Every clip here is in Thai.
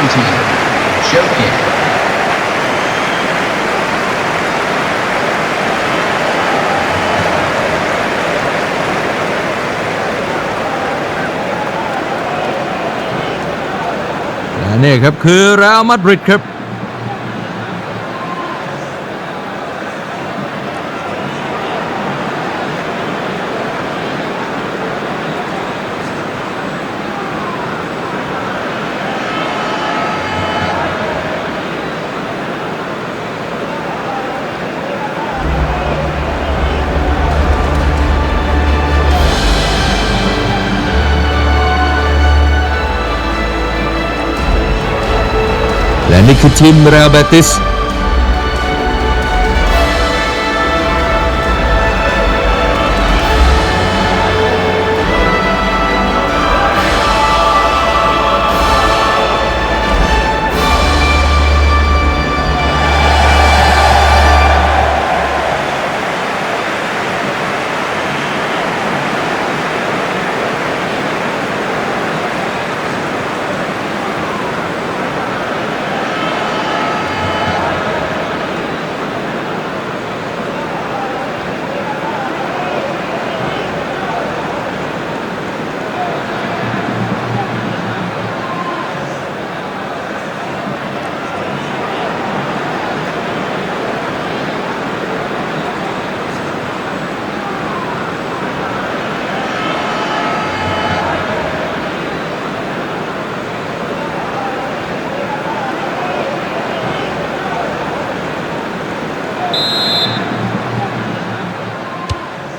penalty. Show kick. และนี่ครับคือเรอัลมาดริดครับ แล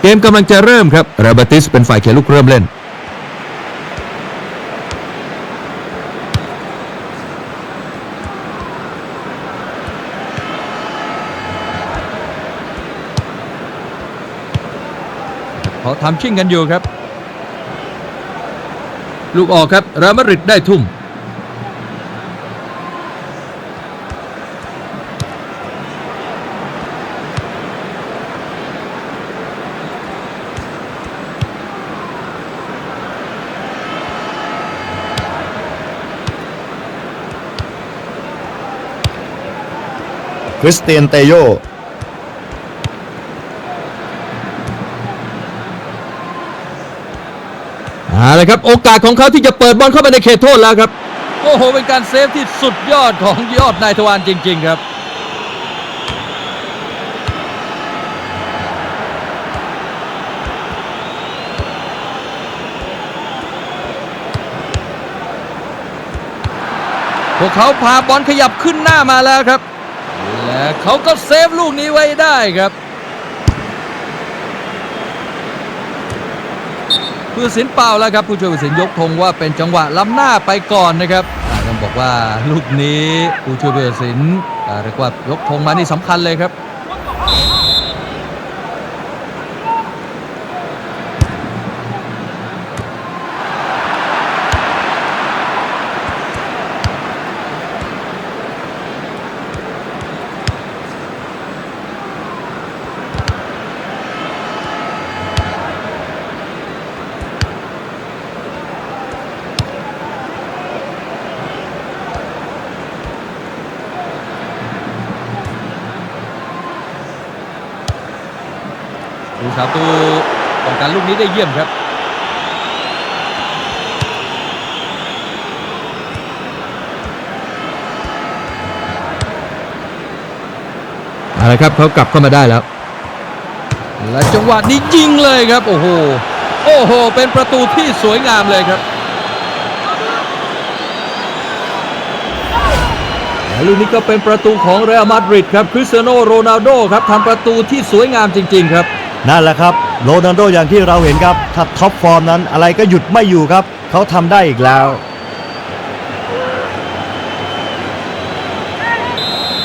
เกมกำลังจะเริ่มครับเรอัลเบติสเป็นฝ่ายเขียลูกเริ่มเล่น เขาทำชิ่งกันอยู่ครับ ลูกออกครับเรอัลมาริดได้ทุ่ม คริสเตียนเตโยเอาละครับ โอกาสของเขาที่จะเปิดบอลเข้าไปในเขตโทษแล้วครับ โอ้โห เป็นการเซฟที่สุดยอดของยอดนายทวารจริง ๆ ครับพวกเขาพาบอลขยับขึ้นหน้ามาแล้วครับ เขาก็เซฟลูกนี้ไว้ได้ครับผู้สินเปล่าแล้วครับ ผู้ช่วยผู้สินยกธงว่าเป็นจังหวะล้ำหน้าไปก่อนนะครับต้องบอกว่าลูกนี้ผู้ช่วยผู้สินเรียกว่ายกธงมานี่สำคัญเลยครับ สาตูป้องกันลูกนี้ได้เยี่ยมครับ เอาละครับเขากลับเข้ามาได้แล้ว และจังหวะนี้ยิงเลยครับ โอ้โห โอ้โห เป็นประตูที่สวยงามเลยครับและลูกนี้ก็เป็นประตูของเรอัลมาดริดครับคริสเตียโนโรนัลโดครับทำประตูที่สวยงามจริง ๆ ครับ นั่นแหละครับโรนัลโดอย่างที่เราเห็นครับถ้าท็อปฟอร์มนั้นอะไรก็หยุดไม่อยู่ครับ เขาทำได้อีกแล้ว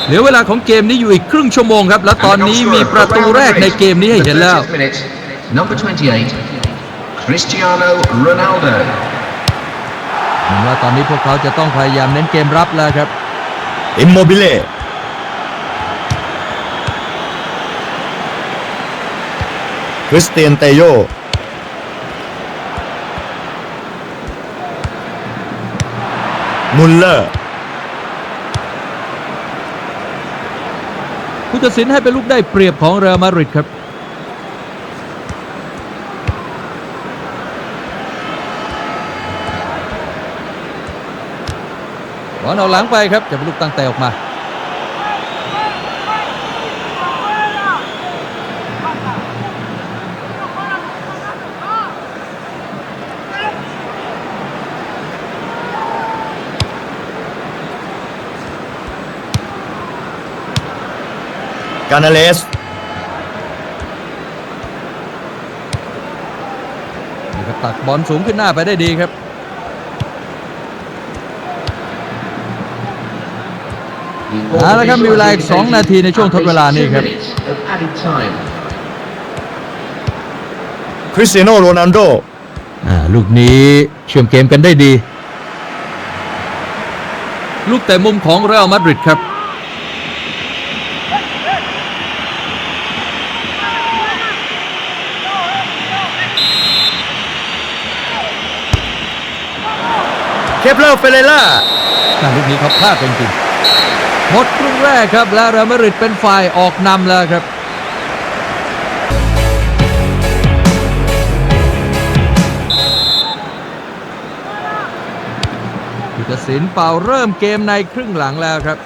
เหลือเวลาของเกมนี้อยู่อีกครึ่งชั่วโมงครับ และตอนนี้มีประตูแรกในเกมนี้ให้เห็นแล้ว The 30th minute, number 28, Cristiano Ronaldo. เหมือนว่าตอนนี้พวกเขาจะต้องพยายามเน้นเกมรับแล้วครับอิมโมบิเล่ คริสเตียนเตโยมุลเลอร์ผู้ตัดสินให้เป็นลูกได้เปรียบของเรอัลมาดริดครับ บอลเอาหลังไปครับจะเป็นลูกตั้งแต่ออกมา กานาเลสนี่ครับตักบอลสูงขึ้นหน้าไปได้ดีครับ เอาละครับมีเวลาอีก2นาทีในช่วงทดเวลานี่ครับ Of added time. คริสเตียโนโรนัลโดอ่าลูกนี้เชื่อมเกมกันได้ดี ลูกแต่มุมของเรอัลมาดริดครับ ปเลอร์เฟเรล่าลูกนี้เขาพลาดจริงๆหมดครึ่งแรกครับ และเรอัลมาดริดเป็นฝ่ายออกนำแล้วครับผู้ตัดสินเป่าเริ่มเกมในครึ่งหลังแล้วครับ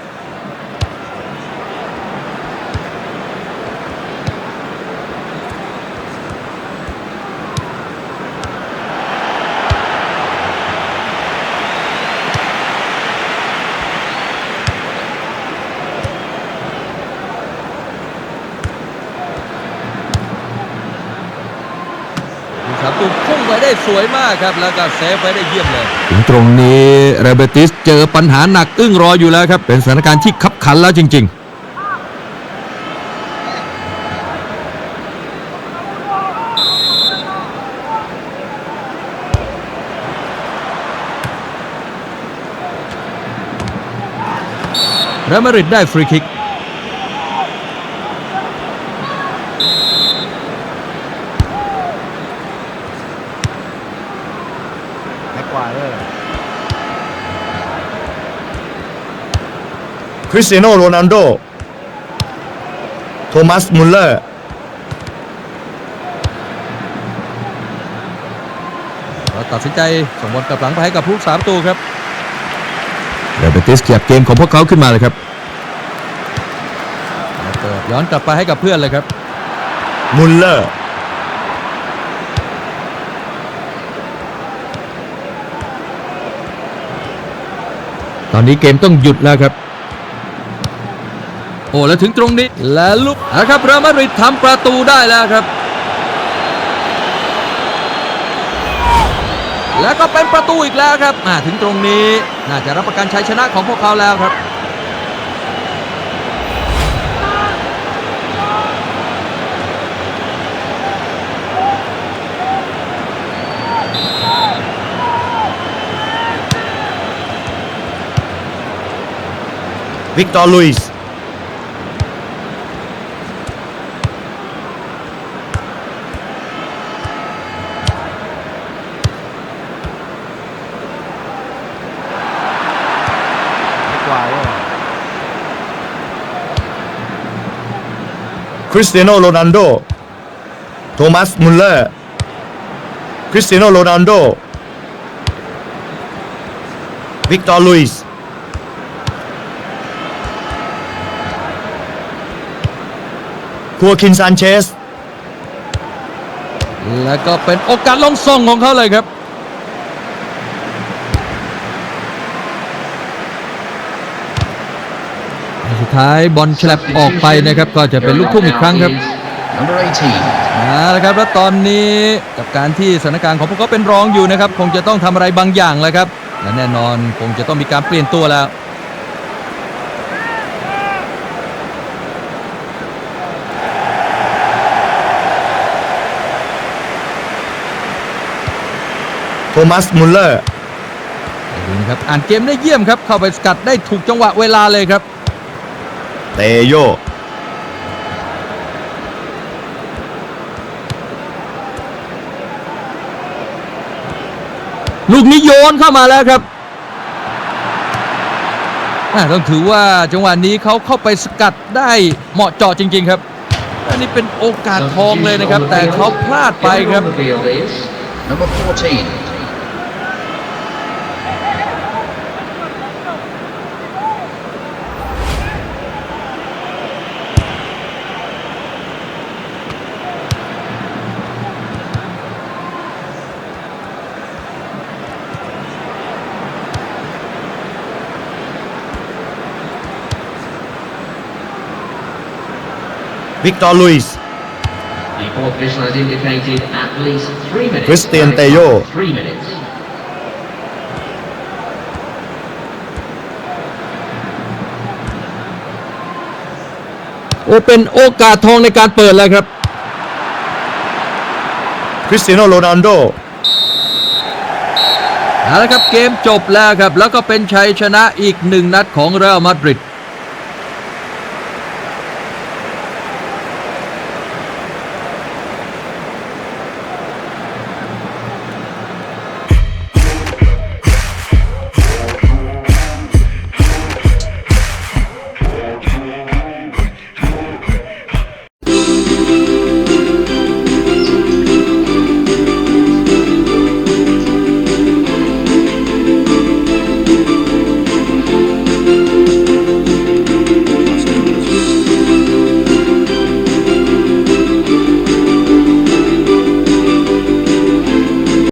ผู้สามตูพุ่งไปได้สวยมากครับ แล้วก็เซฟไว้ได้เยี่ยมเลย ถึงตรงนี้เรเบติสเจอปัญหาหนักอึ้งรออยู่แล้วครับ เป็นสถานการณ์ที่ขับขันแล้วจริงๆเรอัลมาดริดได้ฟรีคิก แม็กควาย คริสเตียโนโรนัลโด โทมัสมุลเลอร์ เราตัดสินใจส่งบอลกลับหลังไปให้กับผู้สามตัวครับเรเบติสขยับเกมของพวกเขาขึ้นมาเลยครับแล้วเปิดย้อนกลับไปให้กับเพื่อนเลยครับ มุลเลอร์ ตอนนี้เกมต้องหยุดแล้วครับ โอ้แล้วถึงตรงนี้และลุกนะครับเรอัลมาดริดทำประตูได้แล้วครับ แล้วก็เป็นประตูอีกแล้วครับอ่าถึงตรงนี้น่าจะรับประกันชัยชนะของพวกเขาแล้วครับวิกตอร์ลุยส์ คริสเตียโนโรนัลโด โทมัสมุลเลอร์ คริสเตียโนโรนัลโด วิกตอร์ลุยส์คัวคินซานเชส แล้วก็เป็นโอกาสลงส่งของเขาเลยครับ สุด ท้ายบอลฉลับออกไปนะครับ ก็จะเป็นลูกทุ่งอีกครั้งครับ Number 18. เอาละครับแล้วตอนนี้กับการที่สถานการณ์ของพวกเขาเป็นรองอยู่นะครับ คงจะต้องทำอะไรบางอย่างแล้วครับและแน่นอนคงจะต้องมีการเปลี่ยนตัวแล้วโทมัสมุลเลอร์ดูนะครับอ่านเกมได้เยี่ยมครับ เข้าไปสกัดได้ถูกจังหวะเวลาเลยครับ เตโยลูกนี้โยนเข้ามาแล้วครับอ่าต้องถือว่าจังหวะนี้เขาเข้าไปสกัดได้เหมาะเจาะจริง ๆ ครับ อันนี้เป็นโอกาสทองเลยนะครับ แต่เขาพลาดไปครับ On the field is number 14. วิกตอร์ลุยส์ The fourth official has indicated at least three minutes. Christian And it's Tello. Three minutes. โอ้เป็นโอกาสทองในการเปิดแล้วครับ คริสเตียโนโรนัลโดเอาละครับเกมจบแล้วครับ แล้วก็เป็นชัยชนะอีกหนึ่งนัดของเรอัลมาดริด